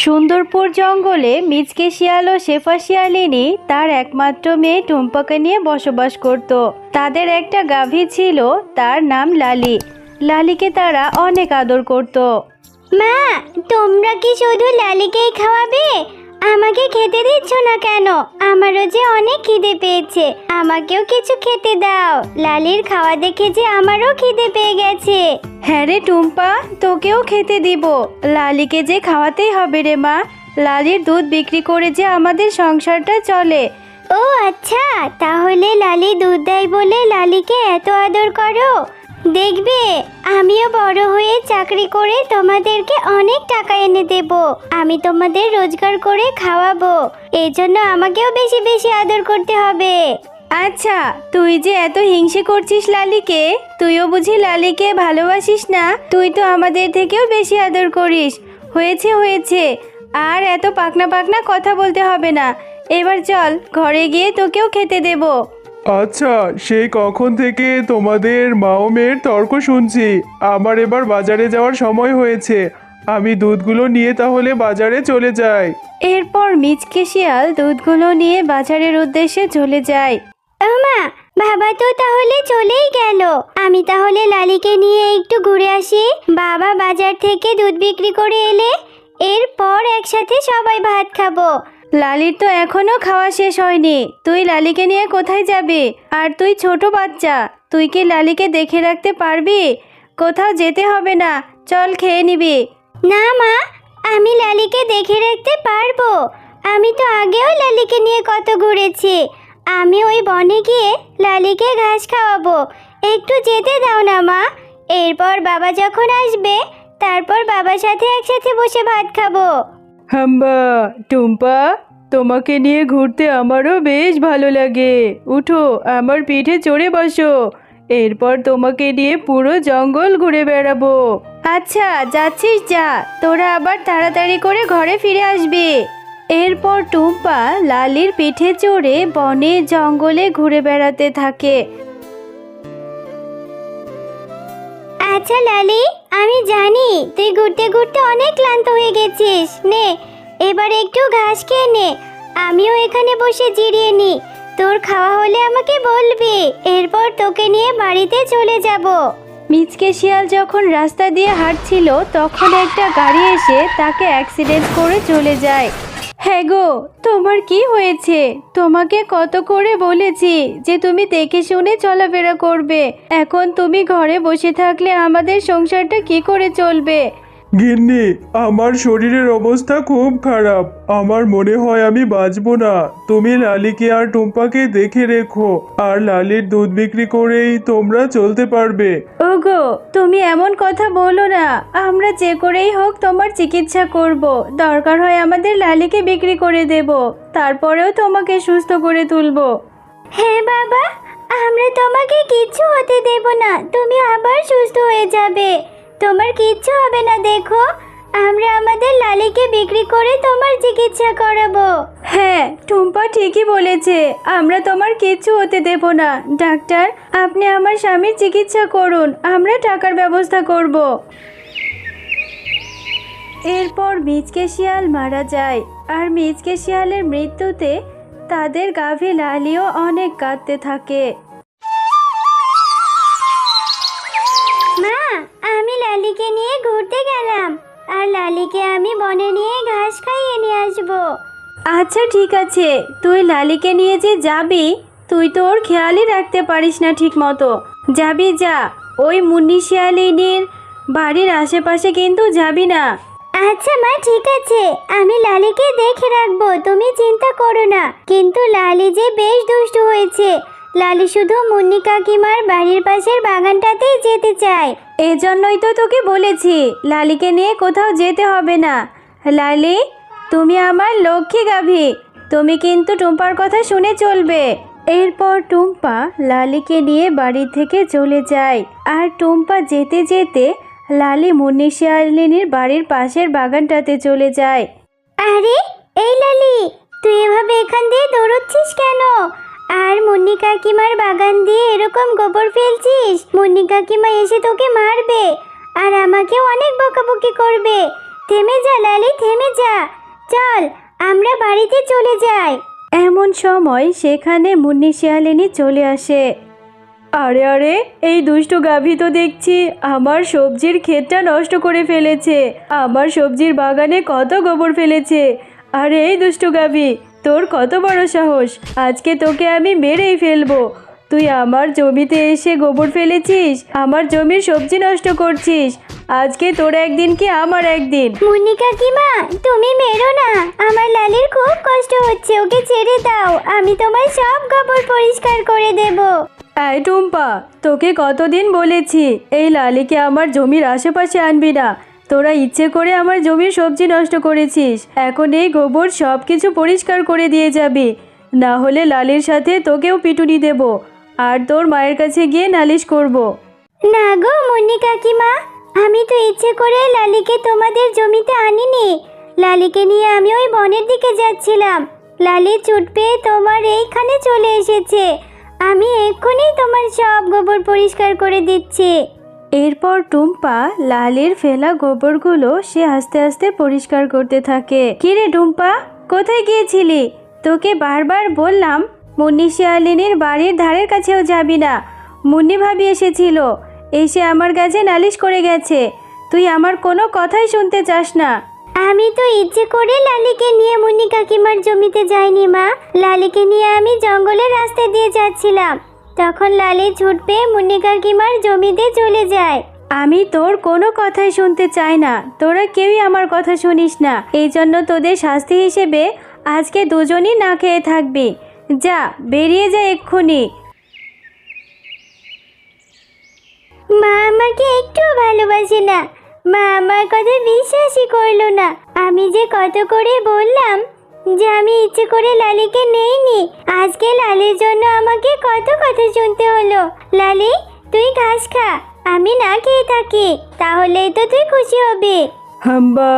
সুন্দরপুর জঙ্গলে মিচকে শিয়াল ও শেফা শিয়ালিনী তার একমাত্র মেয়ে টুম্পাকে নিয়ে বসবাস করত। তাদের একটা গাভী ছিল, তার নাম লালি। লালিকে তারা অনেক আদর করত। মা, তোমরা কি শুধু লালিকেই খাওয়াবে? আমাকে খেতে দিচ্ছ না কেন? আমারও যে অনেক খিদে পেয়েছে। আমাকেও কিছু খেতে দাও। লালির খাওয়া দেখে যে আমারও খিদে পেয়ে গেছে। হ্যাঁ রে টুম্পা তোকেও খেতে দিব। লালিকে যে খাওয়াতেই হবে রে মা। লালির দুধ বিক্রি করে যে আমাদের সংসারটা চলে। ও আচ্ছা তাহলে লালি দুধ দেয় বলে লালিকে এত আদর করো? দেখবে, আমিও বড় হয়ে চাকরি করে তোমাদেরকে অনেক টাকা এনে দেব। আমি তোমাদের রোজগার করে খাওয়াবো। এই জন্য আমাকেও বেশি বেশি আদর করতে হবে। আচ্ছা তুই যে এত হিংসে করছিস লালিকে, তুইও বুঝি লালিকে ভালোবাসিস না? তুই তো আমাদের থেকেও বেশি আদর করিস। হয়েছে হয়েছে। আর এত পাকনা পাকনা কথা বলতে হবে না। এবার চল, ঘরে গিয়ে তোকেও খেতে দেব। আচ্ছা সেই কখন থেকে তোমাদের মা ও মেয়ের তর্ক শুনছি? আমার এবার বাজারে যাওয়ার সময় হয়েছে। আমি দুধগুলো নিয়ে তাহলে বাজারে চলে যাই। এরপর মিচকে শিয়াল দুধগুলো নিয়ে বাজারের উদ্দেশ্যে চলে যায়। মা বাবা তো তাহলে চলেই গেল। আমি তাহলে লালিকে নিয়ে একটু ঘুরে আসি। বাবা বাজার থেকে দুধ বিক্রি করে এলে এরপর একসাথে সবাই ভাত খাব। লালির তো এখনও খাওয়া শেষ হয়নি। তুই লালিকে নিয়ে কোথায় যাবি? আর তুই ছোট বাচ্চা, তুই কি লালিকে দেখে রাখতে পারবি? কোথাও যেতে হবে না, চল খেয়ে নিবি। না মা, আমি লালিকে দেখে রাখতে পারব। আমি তো আগেও লালিকে নিয়ে কত ঘুরেছি। আমি ওই বনে গিয়ে লালিকে ঘাস খাওয়াবো। একটু যেতে দাও না মা। এরপর বাবা যখন আসবে, তারপর বাবার সাথে একসাথে বসে ভাত খাব। হাম্বা টুম্পা তোমাকে নিয়ে ঘুরতে আমারও বেশ ভালো লাগে। উঠো আমার পিঠে চড়ে বসো। এরপর তোমাকে নিয়ে পুরো জঙ্গল ঘুরে বেড়াবো। আচ্ছা যাচ্ছিস যা তোরা আবার তাড়াতাড়ি করে ঘরে ফিরে আসবে। এরপর টুম্পা লালির পিঠে চড়ে বনে জঙ্গলে ঘুরে বেড়াতে থাকে। আচ্ছা লালি। আমি জানি, তুই ঘুরতে ঘুরতে অনেক ক্লান্ত হয়ে গেছিস। নে, এবার একটু ঘাস খেয়ে নে। আমিও এখানে বসে জিরিয়ে নি তোর খাওয়া হলে আমাকে বলবি, এরপর তোকে নিয়ে বাড়িতে চলে যাব। মিচকে শিয়াল যখন রাস্তা দিয়ে হাঁটছিল, তখন একটা গাড়ি এসে তাকে অ্যাক্সিডেন্ট করে চলে যায়। হ্যাঁ গো, তোমার কি হয়েছে? তোমাকে কত করে বলেছি যে তুমি দেখে শুনে চলাফেরা করবে। এখন তুমি ঘরে বসে থাকলে আমাদের সংসারটা কি করে চলবে? গিন্নি আমার শরীরের অবস্থা খুব খারাপ। আমার মনে হয় আমি বাঁচবো না। তুমি লালিকে আর টুম্পাকে দেখে রেখো। আর লালির দুধ বিক্রি করেই তোমরা চলতে পারবে। ওগো তুমি এমন কথা বলো না। আমরা যে করেই হোক তোমার চিকিৎসা করব। দরকার হয় আমাদের লালিকে বিক্রি করে দেব। তারপরেও তোমাকে সুস্থ করে তুলবো। হ্যাঁ বাবা আমরা তোমাকে কিচ্ছু হতে দেব না। তুমি আবার সুস্থ হয়ে যাবে। তোমার কিচ্ছু হবে না, দেখো। আমরা আমাদের লালিকে বিক্রি করে তোমার চিকিৎসা করাবো। হ্যাঁ টুম্পা ঠিকই বলেছে। আমরা তোমার কিচ্ছু হতে দেব না। ডাক্তার, আপনি আমার স্বামীর চিকিৎসা করুন। আমরা টাকার ব্যবস্থা করব। এরপর মিচকে শিয়াল মারা যায়। আর মিচকে শিয়ালের মৃত্যুতে তাদের গাভী লালিও অনেক কাঁদতে থাকে। লালিকে আমি বনে নিয়ে ঘাস খাইয়ে নিয়ে আসব। আচ্ছা ঠিক আছে। তুই লালিকে নিয়ে যে যাবি তুই তো ওর খেয়ালই রাখতে পারিস না ঠিক মতো যাবি যা ওই মুন্নি শিয়ালিনীর বাড়ির আশেপাশে কিন্তু যাবি না। আচ্ছা মা ঠিক আছে। আমি লালিকে দেখে রাখব তুমি চিন্তা করো না। কিন্তু লালি যে বেশ দুষ্টু হয়েছে লালি শুধু মুন্নি কাকিমার বাড়ির পাশের বাগানটাতেই যেতে চায়। এজন্যই তো তোকে বলেছি, লালিকে নিয়ে কোথাও যেতে হবে না। লালি, তুমি আমার লক্ষ্মী গাভী। তুমি কিন্তু টুম্পার কথা শুনে চলবে। এরপর টুম্পা লালিকে নিয়ে বাড়ি থেকে চলে যায়। আর টুম্পা যেতে যেতে লালি মুন্নি শিয়ালিনীর বাড়ির পাশের বাগানটাতে চলে যায়। আরে, এই লালি, তুই এভাবে এখান দিয়ে দৌড়চ্ছিস কেন? আর মুন্নি কাকিমার বাগান দিয়ে এরকম গোবর ফেলছিস? মুন্নি কাকিমা এসে তোকে মারবে আর আমাকেও অনেক বকাবকি করবে। থেমে যা, লালি, থেমে যা। চল, আমরা বাড়িতে চলে যাই। এমন সময় সেখানে মুন্নি শিয়ালিনী চলে আসে। আরে আরে, এই দুষ্টু গাভী তো দেখছি, আমার সবজির ক্ষেতটা নষ্ট করে ফেলেছে। আমার সবজির বাগানে কত গোবর ফেলেছে। আরে, এই দুষ্টু গাভী তোর কত বড় সাহস? আজকে তোকে আমি মেরেই ফেলব। তুই আমার জমিতে এসে গোবর ফেলেছিস আমার জমির সবজি নষ্ট করছিস। আজকে তোর একদিন কি আমার একদিন? মুন্নি কাকিমা তুমি মেরো না। আমার লালির খুব কষ্ট হচ্ছে ওকে ছেড়ে দাও। আমি তোমার সব গোবর পরিষ্কার করে দেব। এই টুম্পা তোকে কতদিন বলেছি এই লালিকে আমার জমির আশেপাশে আনবি না। তোরা ইচ্ছে করে আমার জমির সবজি নষ্ট করেছিস। এখন এই গোবর সব কিছু পরিষ্কার করে দিয়ে যাবি। না হলে লালির সাথে তোকেও পিটুনি দেব। আর তোর মায়ের কাছে গিয়ে নালিশ করব। না গো মুন্নি কাকিমা, আমি তো ইচ্ছে করে লালিকে তোমাদের জমিতে আনিনি। লালিকে নিয়ে আমি ওই বনের দিকে যাচ্ছিলাম। লালি চুট পেয়ে তোমার এইখানে চলে এসেছে। আমি এক্ষুনি তোমার সব গোবর পরিষ্কার করে দিচ্ছি। এরপর টুম্পা লালির ফেলা গোবরগুলো সে আস্তে আস্তে পরিষ্কার করতে থাকে। কিরে টুম্পা, কোথায় গিয়েছিলি? তোকে বারবার বললাম, মুন্নি শিয়ালিনীর বাড়ির ধারের কাছেও যাবি না। মুন্নি ভাবি এসেছিল, এসে আমার কাছে নালিশ করে গেছে। তুই আমার কোনো কথাই শুনতে চাস না। আমি তো ইচ্ছে করে লালিকে নিয়ে মুন্নি কাকিমার জমিতে যাইনি মা। লালিকে নিয়ে আমি জঙ্গলের রাস্তা দিয়ে যাচ্ছিলাম। তখন লালি ছুট পেয়ে মুন্নি কাকিমার জমিতে চলে যায়। আমি তোর কোনো কথাই শুনতে চাই না। তোরা কেউই আমার কথা শুনিস না। এই জন্য তোদের শাস্তি হিসেবে আজকে দুজনই না খেয়ে থাকবি। যা বেরিয়ে যা এক্ষুনি। মা আমাকে একটু ভালোবাসে না। মা আমার কথা বিশ্বাসই করল না। আমি যে কত করে বললাম যে আমি ইচ্ছে করে লালিকে নেইনি আজকে লালির জন্য আমাকে কত কথা শুনতে হলো। লালি তুই ঘাস খা আমি না খেয়ে থাকি তাহলেই তো তুই খুশি হবি। হাম্বা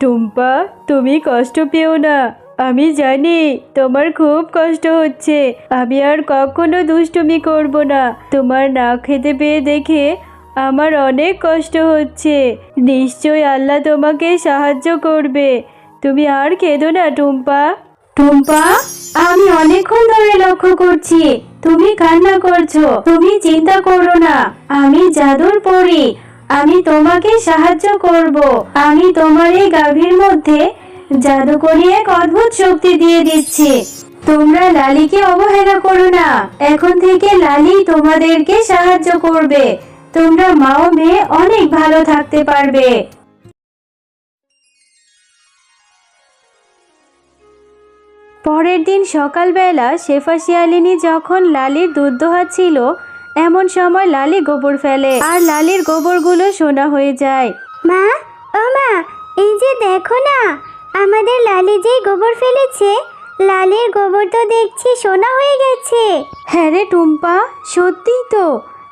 টুম্পা তুমি কষ্ট পেও না। আমি জানি তোমার খুব কষ্ট হচ্ছে। আমি আর কখনো দুষ্টুমি করব না। তোমার না খেতে পেয়ে দেখে আমার অনেক কষ্ট হচ্ছে। নিশ্চয় আল্লাহ তোমাকে সাহায্য করবে। তুমি আর খেদো না টুম্পা। টুম্পা? আমি অনেকক্ষণ ধরে লক্ষ্য করছি, তুমি কান্না করছ, তুমি চিন্তা করো না, আমি জাদুর পড়ি আমি তোমাকে সাহায্য করব, আমি তোমার এই গাভীর মধ্যে জাদু এক অদ্ভুত শক্তি দিয়ে দিচ্ছি। তোমরা লালিকে অবহেলা করো না, এখন থেকে লালি তোমাদেরকে সাহায্য করবে, তোমরা মা ও মেয়ে অনেক ভালো থাকতে পারবে। পরের দিন সকালবেলা শেফা শিয়ালিনী যখন লালির দুধ দোহাচ্ছিল এমন সময় লালি গোবর ফেলে আর লালির গোবরগুলো সোনা হয়ে যায়। মা ও মা এই যে দেখো না আমাদের লালি যে গোবর ফেলেছে লালির গোবর তো দেখছি সোনা হয়ে গেছে। হ্যাঁ রে টুম্পা সত্যিই তো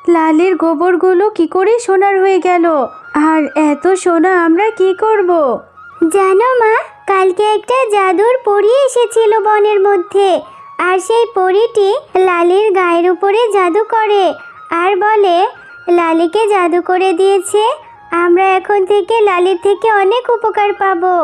লালির গোবরগুলো কি করে সোনার হয়ে গেল? আর এত সোনা আমরা কি করব। জানো মা কালকে একটা জাদুর পরী এসেছিল বনের মধ্যে। আর সেই পরীটি লালির গায়ের উপরে জাদু করে আর বলে, লালিকে জাদু করে দিয়েছে। আমরা এখন থেকে লালির থেকে অনেক উপকার পাবো।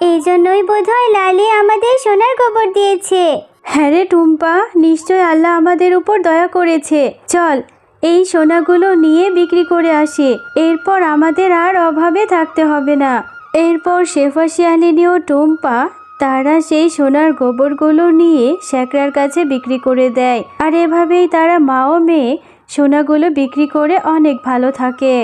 এই জন্যই বোধহয় লালি আমাদের সোনার গোবর দিয়েছে। হ্যাঁ রে টুম্পা নিশ্চয় আল্লাহ আমাদের উপর দয়া করেছে। চল, এই সোনাগুলো নিয়ে বিক্রি করে আসি। এরপর আমাদের আর অভাবে থাকতে হবে না। এরপর শেফা শিয়ালিনী ও টুম্পা তারা সেই সোনার গোবরগুলো নিয়ে শ্যাকরার কাছে বিক্রি করে দেয়। আর এভাবেই তারা মা ও মেয়ে সোনাগুলো বিক্রি করে অনেক ভালো থাকে।